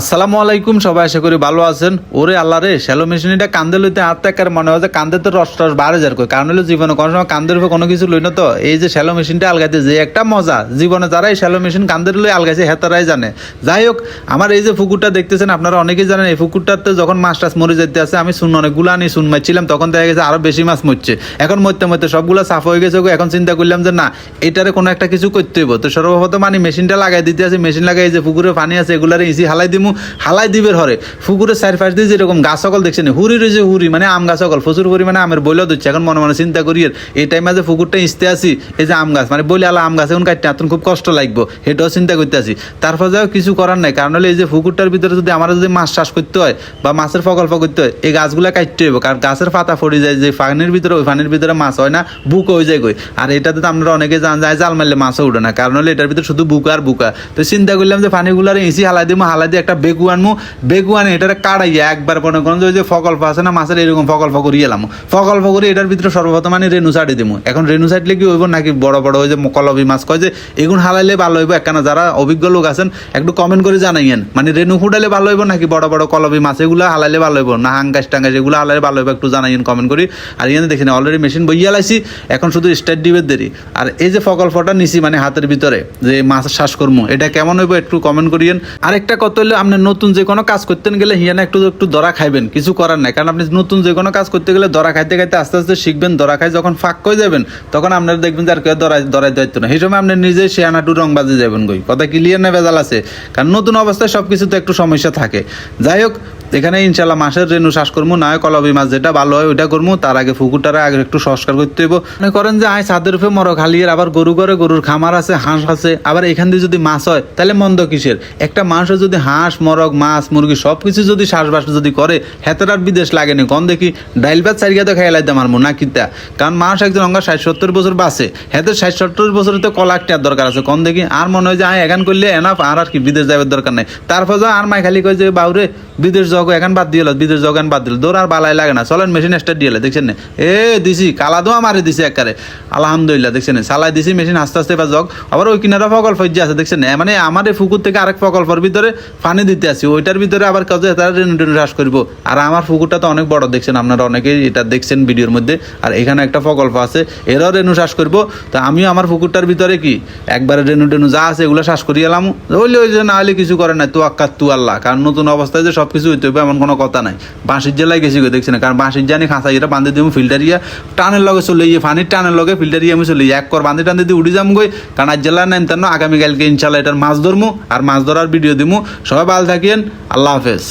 আসসালামু আলাইকুম, সবাই আশা করি ভালো আছেন। ওরে আল্লাহ রে, শ্যালো মেশিনটা কান্দে লইতে হাত টাকার মনে হয় যে কান্দে তো রস টস বাড়ে যার কই। কারণ হলো জীবনে কোনো সময় কান্দের উপর কোনো কিছু লই না তো, এই যে শ্যালো মেশিনটা আলগাইতে যে একটা মজা। জীবনে যারা এই শ্যালো মেশিন কান্দের লই আলগাইছে, হেতারাই জানে। যাই হোক, আমার এই যে পুকুরটা দেখতেছেন, আপনারা অনেকেই জানেন, এই পুকুরটাতে যখন মাছ টাছ মরে যেতে আছে, আমি শুন অনেকগুলো আনি শুন মারছিলাম, তখন দেখা গেছে আরও বেশি মাছ মরছে। এখন মরতে মরতে সবগুলো সাফ হয়ে গেছে। এখন চিন্তা করলাম যে না, এটারে কোনো একটা কিছু করতে হইব। তো সর্বপ্রথম মানে মেশিনটা লাগাই দিতে আছে, মেশিন লাগাই যে পুকুরে পানি আছে, এগুলারে ইসি হালাই দিমু হালাই দিবের হরে। পুকুরের চার পাশ দিয়ে যেরকম গাছ সকল দেখছেন, হুরি রয়েছে হুরি মানে আম গাছ সকল প্রচুর পরিমাণে আমের বইলেও দিচ্ছে এখন মনে মনে চিন্তা করি, এই টাইমে যে পুকুরটা ইসতে আসি, এই যে আম গাছ মানে বলে আলা আম গাছ এখন কাটতে এখন খুব কষ্ট লাগবো, সেটাও চিন্তা করতে আসি। তারপর যাও কিছু করার নাই, কারণ হলে এই যে পুকুরটার ভিতরে যদি আমার যদি মাছ চাষ করতে হয়, বা মাছের প্রকল্প করতে হয়, এই গাছগুলো কাটতে হইব, কারণ গাছের পাতা পড়ে যায়, যে পানির ভিতরে, ওই পানির ভিতরে মাছ হয় না, বুক হয়ে যায় কই। আর এটাতে তো আপনারা অনেকে জান যায়, জাল মারলে মাছও উঠে না, কারণ হলে এটার ভিতরে শুধু বুকা আর বুকা। তো চিন্তা করলাম যে পানিগুলার এসি হালাই দিব হালাই দিয়ে একটা বেগু আনমু আনে এটারে কাড়াইয়া একবার মনে করেন যে ওই যে প্রকল্প আছে না, মাছের এরকম ফকল্প করিয়ে এলাম। প্রকল্প করে এটার ভিতরে সর্বপ্রথম মানে রেনু সাইডে দিমু। এখন রেনু সাইডলে কি হইব নাকি বড় বড় ওই যে কলবি মাছ কয় যে, এগুন হালাইলে ভালো হইব। একখানা যারা অভিজ্ঞ লোক আছেন, একটু কমেন্ট করে জানাইয়েন। মানে রেনু ফুটাইলে ভালো হইব নাকি বড় বড় কলবি মাছ, এগুলো হালাইলে ভালো হইব? না হাঙ্গাস টাঙ্গাস, এগুলো হালাইলে ভালো হইব? একটু জানাইয়েন কমেন্ট করি। আর ইয়ানে দেখেন অলরেডি মেশিন বইয়া লাইছি, এখন শুধু স্টার্ট দিবের দেরি। আর এই যে প্রকল্পটা নিছি মানে হাতের ভিতরে, যে মাছ শ্বাসকর্ম এটা কেমন হইব একটু কমেন্ট করিয়েন। আরেকটা কত হইলে আপনি নতুন যে কোনো কাজ করতে গেলে হিয়ানা একটু একটু দরা খাইবেন, কিছু করার নাই। কারণ আপনি নতুন যে কোনো কাজ করতে গেলে দরা খাইতে খাইতে আস্তে আস্তে শিখবেন, দরা খাই যখন ফাঁক করে যাবেন, তখন আপনারা দেখবেন যে আর কেউ দরাই দরাই দায়িত্ব না সেই সময় আপনি নিজে আনাটু রং বাজে যাবেন গই। কথা ক্লিয়ার না ভেজাল আছে? কারণ নতুন অবস্থায় সব কিছুতে একটু সমস্যা থাকে। যাই হোক এখানে ইনশাল্লাহ মাসের রেনু শ্বাস করব না হয় কলবি মাছ যেটা ভালো হয় ওইটা করব তার আগে ফুকুরটারে আগে একটু সংস্কার করতে হইব। মনে করেন যে, আয় ছাদের উপরে মরক হালিয়ে আবার গরু করে গরুর খামার আছে, হাঁস আছে, আবার এখান দিয়ে যদি মাছ হয়, তাহলে মন্দ কিসের? একটা মানুষের যদি হাঁস, মরক, মাছ, মুরগি সব কিছু যদি শ্বাসবাস যদি করে, হেতের আর বিদেশ লাগে লাগেনি কন দেখি, ডাইল ভাত চারিয়া তো খেয়ে লাইতে মারমু না কিতা? কারণ মানুষ একজন অঙ্গা ষাট সত্তর বছর বাঁচে। হেতের ষাট সত্তর বছরে তো কলা একটা দরকার আছে। কন দেখি, আর মনে হয় যে, আয় এখান করলে এনাফ আর আর কি বিদেশ যাবার দরকার নাই। তারপর যা, আর মাই খালি কয় যে, বাউরে, বিদেশ জগ এখন বাদ দিল বিদেশ জগ এখন বাদ দিল। দৌড় আর বালাই লাগে না। চলেন মেশিন স্টার্ট দিয়ে দেখছেন এ দিছি, কালা দোয়া মারি দিছি একবারে। আলহামদুলিল্লাহ, দেখছেন না? চালাই দিছি মেশিন আস্তে আস্তে বা জগ। আবার ওই কিনারা প্রকল্প যে আছে, দেখছেন মানে আমার এই পুকুর থেকে আরেক প্রকল্পের ভিতরে পানি দিতে আসি ওইটার ভিতরে আবার কাজে তারা রেনু টেনু হ্রাস করব। আর আমার পুকুরটা তো অনেক বড়, দেখছেন, আপনারা অনেকেই এটা দেখছেন ভিডিওর মধ্যে। আর এখানে একটা প্রকল্প আছে, এরাও রেনু শ্বাস করব। তো আমিও আমার পুকুরটার ভিতরে কি? একবারে রেনু টেনু যা আছে, এগুলো শ্বাস করিয়ে এলাম। ওইলে ওই যে না হলে কিছু করে না তু আক্কা তু আল্লাহ কারণ নতুন অবস্থায় যে সব কিছু হইতে হবে এমন কোনো কথা নাই। বাঁশির জেলায় গেছি দেখছি না। কারণ বাঁশির জানি খাঁচা এটা বান্ধে দিব ফিল্টার ফিল্টারিয়া টানের লগে চলে গিয়ে পানির টানের লগে ফিল্টার ইয়ে আমি চলে যাই এক কর বান্ধে টান দিয়ে উড়ি যাম গই কারণ আর জেলার নাম তার আগামীকালকে ইনশাল্লাহ এটার মাছ ধরমু, আর মাছ ধরার ভিডিও দিমু। সবাই ভালো থাকেন, আল্লাহ হাফেজ।